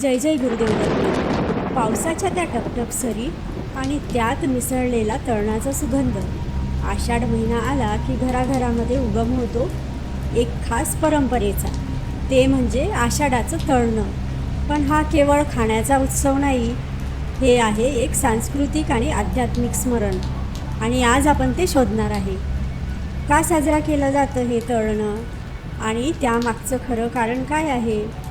जय जय गुरुदेव दत्त पावसाच्या त्या टपटप सरी आणि त्यात मिसळलेला तळणाचा सुगंध. आषाढ महिना आला की घराघरामध्ये उगम होतो एक खास परंपरेचा. ते म्हणजे आषाढाचं तळणं. पण हा केवळ खाण्याचा उत्सव नाही हे आहे एक सांस्कृतिक आणि आध्यात्मिक स्मरण. आणि आज आपण ते शोधणार आहे. का साजरा केलं जातं हे तळणं? आणि त्यामागचं खरं कारण काय आहे?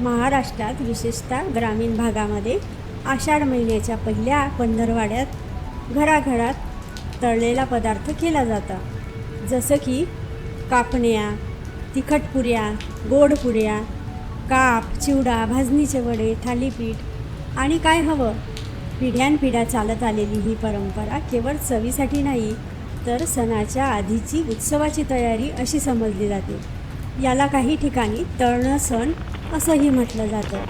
महाराष्ट्रात विशेषतः ग्रामीण भागामध्ये आषाढ महिन्याच्या पहिल्या पंधरवाड्यात घराघरात तळलेला पदार्थ केला जातो. जसं की कापण्या तिखटपुऱ्या गोडपुऱ्या काप चिवडा भाजणीचे वडे थालीपीठ आणि काय हवं? पिढ्यानपिढ्या चालत आलेली ही परंपरा केवळ चवीसाठी नाही तर सणाच्या आधीची उत्सवाची तयारी अशी समजली जाते. याला काही ठिकाणी तळणं सण असंही म्हटलं जातं.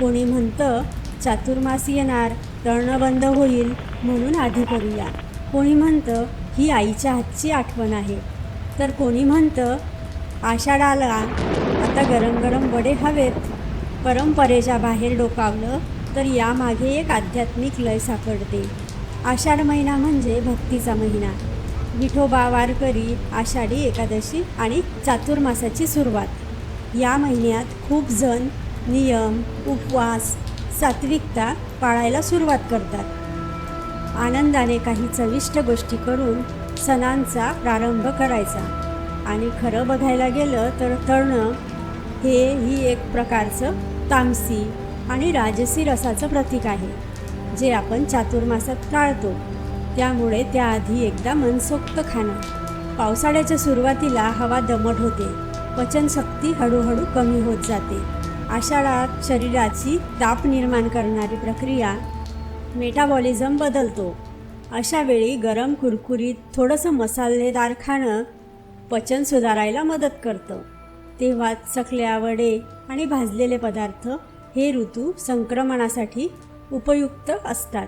कोणी म्हणतं चातुर्मास येणार तळणं बंद होईल म्हणून आधी करूया. कोणी म्हणतं ही आईच्या हातची आठवण आहे. तर कोणी म्हणतं आषाढ आला आता गरम गरम वडे हवेत परंपरेच्या बाहेर डोकावलं तर यामागे एक आध्यात्मिक लय सापडते. आषाढ महिना म्हणजे भक्तीचा महिना. विठोबा वारकरी आषाढी एकादशी आणि चातुर्मासाची सुरुवात. या महिन्यात खूप जण नियम उपवास सात्विकता पाळायला सुरुवात करतात. आनंदाने काही चविष्ट गोष्टी करून सणांचा प्रारंभ करायचा. आणि खरं बघायला गेलं तर तळणं हे ही एक प्रकारचं तामसी आणि राजसी रसाचं प्रतीक आहे जे आपण चातुर्मासात टाळतो. त्यामुळे त्याआधी एकदा मनसोक्त खाणं. पावसाळ्याच्या सुरुवातीला हवा दमट होते. पचनशक्ती हळूहळू कमी होत जाते. आषाढात शरीराची ताप निर्माण करणारी प्रक्रिया मेटाबॉलिझम बदलतो. अशा वेळी गरम कुरकुरीत थोडंसं मसालेदार खाणं पचन सुधारायला मदत करतं. तेव्हा चकल्या वडे आणि भाजलेले पदार्थ हे ऋतू संक्रमणासाठी उपयुक्त असतात.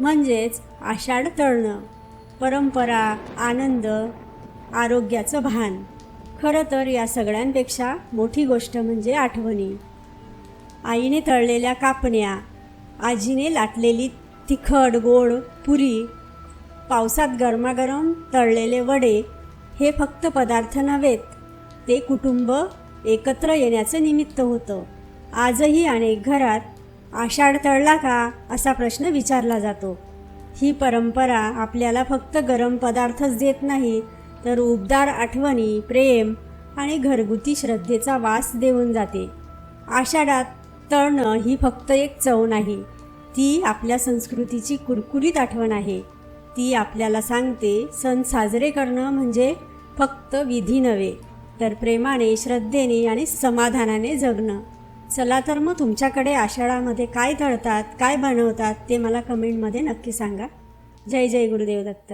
म्हणजेच आषाढ तळणं परंपरा आनंद आरोग्याचं भान. खरं तर या सगळ्यांपेक्षा मोठी गोष्ट म्हणजे आठवणी. आईने तळलेल्या कापण्या आजीने लाटलेली तिखट गोड पुरी पावसात गरमागरम तळलेले वडे हे फक्त पदार्थ नव्हेत ते कुटुंब एकत्र येण्याचं निमित्त होतं. आजही अनेक घरात आषाढ तळला का असा प्रश्न विचारला जातो. ही परंपरा आपल्याला फक्त गरम पदार्थच देत नाही तर उबदार आठवणी प्रेम आणि घरगुती श्रद्धेचा वास देऊन जाते. आषाढात तळणं ही फक्त एक चव नाही ती आपल्या संस्कृतीची कुरकुरीत आठवण आहे. ती आपल्याला सांगते सण साजरे करणं म्हणजे फक्त विधी नव्हे तर प्रेमाने श्रद्धेने आणि समाधानाने जगणं. चला तर मग तुमच्याकडे आषाढामध्ये काय तळतात काय बनवतात ते मला कमेंटमध्ये नक्की सांगा. जय जय गुरुदेव दत्त.